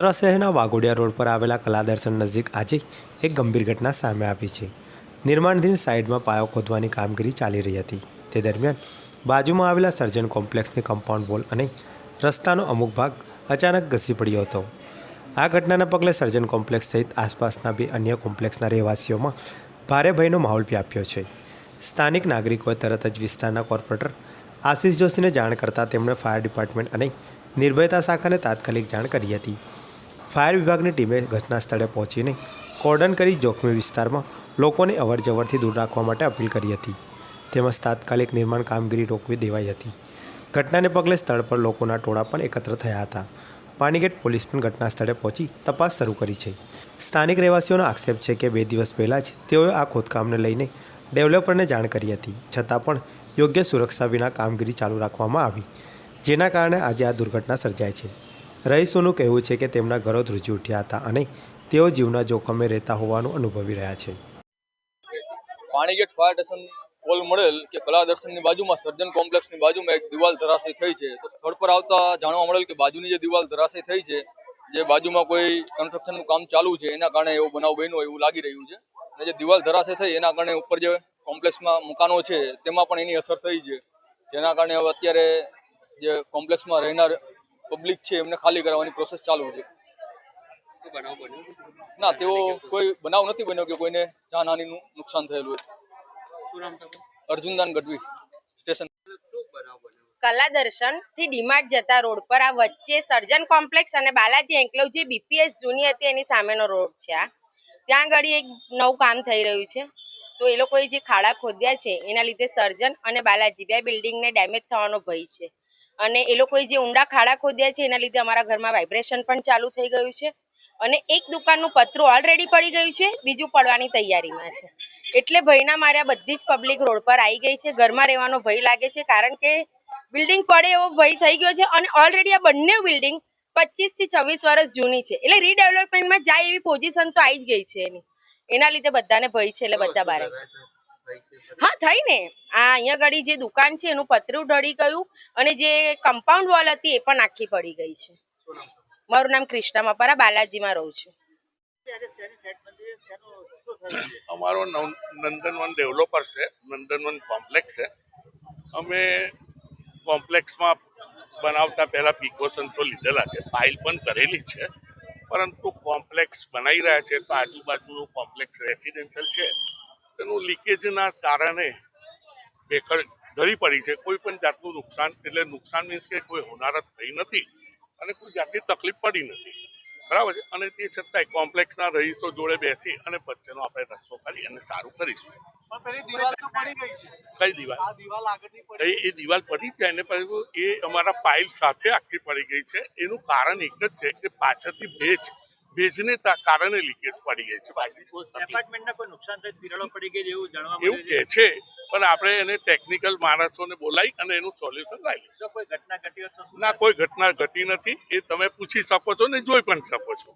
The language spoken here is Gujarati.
વડોદરા શહેરના વાઘોડિયા રોડ પર આવેલા કલાદર્શન નજીક આજે એક ગંભીર ઘટના સામે આવી છે. નિર્માણધીન સાઇડમાં પાયો ખોદવાની કામગીરી ચાલી રહી હતી. તે દરમિયાન બાજુમાં આવેલા સર્જન કોમ્પ્લેક્સની કમ્પાઉન્ડ વોલ અને રસ્તાનો અમુક ભાગ અચાનક ઘસી પડ્યો હતો. આ ઘટનાના પગલે સર્જન કોમ્પ્લેક્સ સહિત આસપાસના બે અન્ય કોમ્પ્લેક્સના રહેવાસીઓમાં ભારે ભયનો માહોલ વ્યાપ્યો છે. સ્થાનિક નાગરિકોએ તરત જ વિસ્તારના કોર્પોરેટર આશિષ જોશીને જાણ કરતાં તેમણે ફાયર ડિપાર્ટમેન્ટ અને નિર્ભયતા શાખાને તાત્કાલિક જાણ કરી હતી. ફાયર વિભાગની ટીમે ઘટના સ્થળે પહોંચીને કોર્ડન કરી જોખમી વિસ્તારમાં લોકોને અવરજવરથી દૂર રાખવા માટે અપીલ કરી હતી. તેમજ તાત્કાલિક નિર્માણ કામગીરી રોકવી દેવાઈ હતી. ઘટનાને પગલે સ્થળ પર લોકોના ટોળા પણ એકત્ર થયા હતા. પાણીગેટ પોલીસ પણ ઘટના સ્થળે પહોંચી તપાસ શરૂ કરી છે. સ્થાનિક રહેવાસીઓનો આક્ષેપ છે કે બે દિવસ પહેલાં જ તેઓએ આ ખોદકામને લઈને ડેવલપરને જાણ કરી હતી. છતાં પણ યોગ્ય સુરક્ષા વિના કામગીરી ચાલુ રાખવામાં આવી, જેના કારણે આજે આ દુર્ઘટના સર્જાય છે. રહીશોનું કહેવું છે કે તેમના ઘરો ધ્રુજી ઉઠ્યા હતા અને તેઓ જીવના જોખમે રહેતા હોવાનું અનુભવી રહ્યા છે. પાણીગેટ ફાયર સ્ટેશન કોલ મળેલ કે કલા દર્શનની બાજુમાં સર્જન કોમ્પ્લેક્સની બાજુમાં એક દિવાલ ધરાશય થઈ છે. તો સ્થળ પર આવતા જાણવા મળેલ કે બાજુની જે દિવાલ ધરાશય થઈ છે, જે બાજુમાં કોઈ કન્સ્ટ્રક્શનનું કામ ચાલુ છે, એના કારણે એવો બનાવ બન્યો એવું લાગી રહ્યું છે. અને જે દિવાલ ધરાશય થઈ, એના કારણે ઉપર જે કોમ્પ્લેક્સમાં મકાનો છે, તેમાં પણ એની અસર થઈ છે. જેના કારણે હવે અત્યારે જે કોમ્પ્લેક્સમાં રહેનાર પબ્લિક છે એમને ખાલી કરાવવાની પ્રોસેસ ચાલુ છે. ના તેઓ કોઈ બનાવ નથી બન્યો કે કોઈને જાનહાનિનું નુકસાન થયેલું હોય. અર્જુનદાન ગઢવી સ્ટેશન. કલા દર્શનથી ડીમાર્ટ જતા રોડ પર આ વચ્ચે સર્જન કોમ્પ્લેક્સ અને બાલાજી એન્કલોવ જે બીપીએસ જૂની હતી એની સામેનો રોડ છે આ. ત્યાં આગળ એક નવું કામ થઈ રહ્યું છે. તો એ લોકોએ જે ખાડા ખોદ્યા છે એના લીધે સર્જન અને બાલાજી બે બિલ્ડિંગને ડેમેજ થવાનો ભય છે. અને એ લોકોએ જે ઊંડા ખાડા ખોદ્યા છે, એના લીધે અમારા ઘરમાં વાઇબ્રેશન પણ ચાલુ થઈ ગયું છે. અને એક દુકાનનું પતરું ઓલરેડી પડી ગયું છે, બીજું પડવાની તૈયારીમાં છે. એટલે ભયના મારે આ બધી જ પબ્લિક રોડ પર આવી ગઈ છે, ઘરમાં રહેવાનો ભય લાગે છે, કારણ કે બિલ્ડિંગ પડે એવો ભય થઈ ગયો છે અને ઓલરેડી આ બંને બિલ્ડિંગ પચીસથી છવ્વીસ વર્ષ જૂની છે. એટલે રીડેવલપમેન્ટમાં જાય એવી પોઝિશન તો આવી જ ગઈ છે એની. એના લીધે બધાને ભય છે એટલે બધા બારે. હા, થઈ ને. આ અહીંયા ગાડી જે દુકાન છે, એનું પતરું ઢળી ગયું અને જે કમ્પાઉન્ડ વોલ હતી, એ પણ આખી પડી ગઈ છે. મારું નામ ક્રિષ્ના મપારા બાલાજીમાં રહું છું. અમારો નંદનવન ડેવલપર છે નંદનવન કોમ્પ્લેક્સ છે. અમે કોમ્પ્લેક્સમાં બનાવતા પહેલા પ્રિકોશન તો લીધેલા છે ફાઇલ પણ કરેલી છે, પરંતુ કોમ્પ્લેક્સ બનાવી રહ્યા છે, તો આજુબાજુનું કોમ્પ્લેક્સ રેસિડેન્શિયલ છે. તેનું લીકેજના કારણે ભેખડ ધરી પડી છે. કોઈ પણ જાતનું નુકસાન એટલે નુકસાન મીન્સ કે કોઈ હોનારત થઈ નથી અને કોઈ જાતની તકલીફ પડી નથી. બરાબર છે? અને તે છતાંય કોમ્પ્લેક્સના રહીશો જોડે બેસી અને વચ્ચેનો આપણે રસ્તો કરી અને સારું કરીશું. કઈ દિવાલ? એ એ દિવાલ પડી જાય ને એ અમારા પાઇલ સાથે આખી પડી ગઈ છે. એનું કારણ એક જ છે કે પાછળથી ભેજ ભેજને કારણે લીકેજ પડી ગઈ છે. બાકી કોઈ નુકસાન પડી ગઈ એવું જાણવા એવું કે છે? પણ આપણે એને ટેકનિકલ માણસોને બોલાવી અને એનું સોલ્યુશન લાવી કોઈ ઘટના ઘટી ના કોઈ ઘટના ઘટી નથી એ તમે પૂછી શકો છો ને જોઈ પણ શકો છો.